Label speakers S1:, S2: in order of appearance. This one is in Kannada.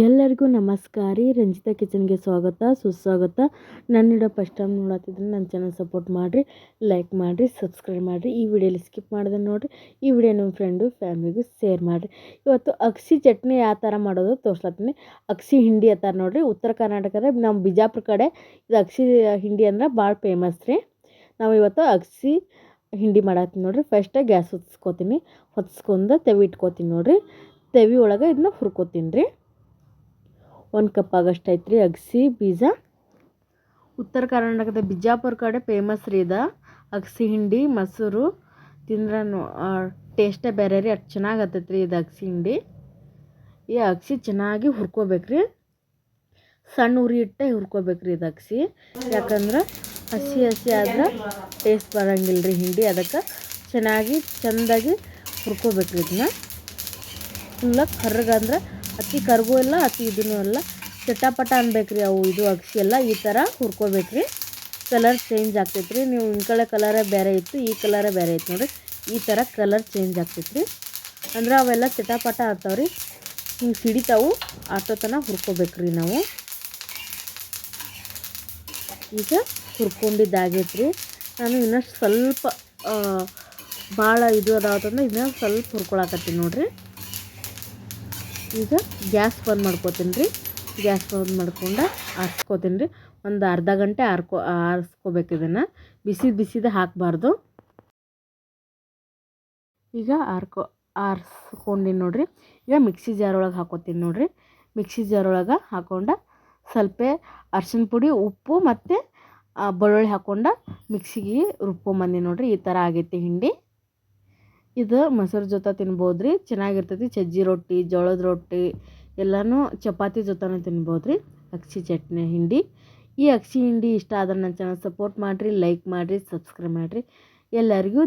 S1: ಎಲ್ಲರಿಗೂ ನಮಸ್ಕಾರ ರೀ. ರಂಜಿತಾ ಕಿಚನ್ಗೆ ಸ್ವಾಗತ, ಸುಸ್ವಾಗತ. ನನ್ನಿಡ ಫಸ್ಟ್ ಟೈಮ್ ನೋಡತ್ತಿದ್ರೆ ನನ್ನ ಚಾನಲ್ ಸಪೋರ್ಟ್ ಮಾಡಿರಿ, ಲೈಕ್ ಮಾಡಿರಿ, ಸಬ್ಸ್ಕ್ರೈಬ್ ಮಾಡಿರಿ. ಈ ವಿಡಿಯೋಲಿ ಸ್ಕಿಪ್ ಮಾಡಿದೆ ನೋಡಿರಿ, ಈ ವಿಡಿಯೋ ನಿಮ್ಮ ಫ್ರೆಂಡು, ಫ್ಯಾಮಿಲಿಗೂ ಶೇರ್ ಮಾಡಿರಿ. ಇವತ್ತು ಅಕ್ಷಿ ಚಟ್ನಿ ಯಾವ ಥರ ಮಾಡೋದು ತೋರ್ಸ್ಲತ್ತೀನಿ. ಅಕ್ಷಿ ಹಿಂಡಿ ಅತ್ತಾರ ನೋಡಿರಿ, ಉತ್ತರ ಕರ್ನಾಟಕದ, ನಮ್ಮ ಬಿಜಾಪುರ ಕಡೆ ಇದು ಅಕ್ಷಿ ಹಿಂಡಿ ಅಂದ್ರೆ ಭಾಳ ಫೇಮಸ್ ರೀ. ನಾವು ಇವತ್ತು ಅಕ್ಷಿ ಹಿಂಡಿ ಮಾಡತ್ತೀನಿ ನೋಡಿರಿ. ಫಸ್ಟ್ ಗ್ಯಾಸ್ ಹೊತ್ಸ್ಕೊತೀನಿ, ಹೊತ್ಸ್ಕೊಂಡು ತೆವಿ ಇಟ್ಕೋತೀನಿ ನೋಡಿರಿ. ತೆವಿ ಒಳಗೆ ಇದನ್ನ ಹುರ್ಕೋತೀನಿ ರೀ. ಒಂದು ಕಪ್ ಆಗಷ್ಟು ಐತ್ರಿ, ಅಗಸಿ, ಬೀಜ. ಉತ್ತರ ಕರ್ನಾಟಕದ ಬಿಜಾಪುರ ಕಡೆ ಫೇಮಸ್ ರೀ ಇದು. ಅಗಸಿ ಹಿಂಡಿ, ಮೊಸರು. ತಿಂದ್ರೆ ಟೇಸ್ಟೇ ಬೇರೆ ರೀ, ಅಷ್ಟು ಚೆನ್ನಾಗಿ ಹತ್ತೈತೆ ರೀ ಇದು ಅಗಸಿ ಹಿಂಡಿ. ಈ ಅಗಸಿ ಚೆನ್ನಾಗಿ ಹುರ್ಕೋಬೇಕು ರೀ ಸಣ್ಣ ಉರಿ ಇಟ್ಟೆ ಹುರ್ಕೋಬೇಕು ರೀ ಇದು ಅಗಸಿ. ಯಾಕಂದ್ರೆ ಹಸಿ ಹಸಿ ಆದ್ರೆ ಟೇಸ್ಟ್ ಬರೋಂಗಿಲ್ಲ ರೀ ಹಿಂಡಿ, ಅದಕ್ಕೆ ಚೆನ್ನಾಗಿ ಚೆಂದಾಗಿ ಹುರ್ಕೋಬೇಕ್ರಿ ಇದನ್ನ ಫುಲ್ಲಾಗಿ ಕರ್ಗಂದ್ರೆ ಅತಿ ಕರ್ಗೂ ಇಲ್ಲ ಅತಿ ಇದೂ ಅಲ್ಲ. ಚಟಾಪಟ ರೀ ಅವು, ಇದು ಅಗಸಿ ಎಲ್ಲ, ಈ ಥರ ಹುರ್ಕೋಬೇಕ್ರಿ. ಕಲರ್ ಚೇಂಜ್ ಆಗ್ತೈತೆ ರೀ ನೀವು ಕಡೆ ಕಲರೇ ಬೇರೆ ಇತ್ತು, ಈ ಕಲರೇ ಬೇರೆ ಇತ್ತು ನೋಡಿರಿ. ಈ ಥರ ಕಲರ್ ಚೇಂಜ್ ಆಗ್ತೈತೆ ರೀ ಅಂದ್ರೆ ಅವೆಲ್ಲ ಚಟಾಪಟ ರೀ ಹಿಂಗೆ ಸಿಡಿತಾವು ಆಟೋತನ ಹುರ್ಕೋಬೇಕು ಹುರ್ಕೋಬೇಕ್ರಿ ನಾವು. ಈಗ ಹುರ್ಕೊಂಡಿದ್ದಾಗೈತೆ ರೀ ನಾನು ಇನ್ನಷ್ಟು ಸ್ವಲ್ಪ ಭಾಳ ಇದು ಅದಾವತ್ತಂದ್ರೆ ಇನ್ನೊಂದು ಸ್ವಲ್ಪ ಹುರ್ಕೊಳಕತ್ತೀನಿ ನೋಡಿರಿ. ಈಗ ಗ್ಯಾಸ್ ಬಂದ್ ಮಾಡ್ಕೋತೀನಿ ರೀ. ಗ್ಯಾಸ್ ಬಂದ್ ಮಾಡ್ಕೊಂಡು ಆರಿಸ್ಕೋತೀನಿ ರೀ. ಒಂದು ಅರ್ಧ ಗಂಟೆ ಆರ್ಕೊ, ಆರಿಸ್ಕೋಬೇಕು ಇದನ್ನು. ಬಿಸಿ ಬಿಸಿದ ಹಾಕಬಾರ್ದು. ಈಗ ಆರ್ಕೊ, ಆರಿಸ್ಕೊಂಡಿನಿ ನೋಡಿರಿ. ಈಗ ಮಿಕ್ಸಿ ಜಾರ್ ಒಳಗೆ ಹಾಕೋತೀನಿ ನೋಡಿರಿ. ಮಿಕ್ಸಿ ಜಾರ್ ಒಳಗೆ ಹಾಕೊಂಡು ಸ್ವಲ್ಪ ಅರ್ಶಿನ ಪುಡಿ, ಉಪ್ಪು ಮತ್ತು ಬೆಳ್ಳುಳ್ಳಿ ಹಾಕ್ಕೊಂಡು ಮಿಕ್ಸಿಗೆ ರುಬ್ಕೊಂಬಂದಿ ನೋಡಿರಿ. ಈ ಥರ ಆಗೈತಿ ಹಿಂಡಿ. ಇದು ಮೊಸರು ಜೊತೆ ತಿನ್ಬೋದು ರೀ ಚೆನ್ನಾಗಿರ್ತೈತಿ. ಸಜ್ಜಿ ರೊಟ್ಟಿ, ಜೋಳದ ರೊಟ್ಟಿ, ಎಲ್ಲನೂ ಚಪಾತಿ ಜೊತೆನೂ ತಿನ್ಬೋದು ರೀ ಅಕ್ಷಿ ಚಟ್ನಿ, ಹಿಂಡಿ. ಈ ಅಕ್ಷಿ ಹಿಂಡಿ ಇಷ್ಟ ಆದ್ರೆ ನನ್ನ ಚಾನಲ್ ಸಪೋರ್ಟ್ ಮಾಡಿರಿ ಲೈಕ್ ಮಾಡಿರಿ ಸಬ್ಸ್ಕ್ರೈಬ್ ಮಾಡಿರಿ. ಎಲ್ಲರಿಗೂ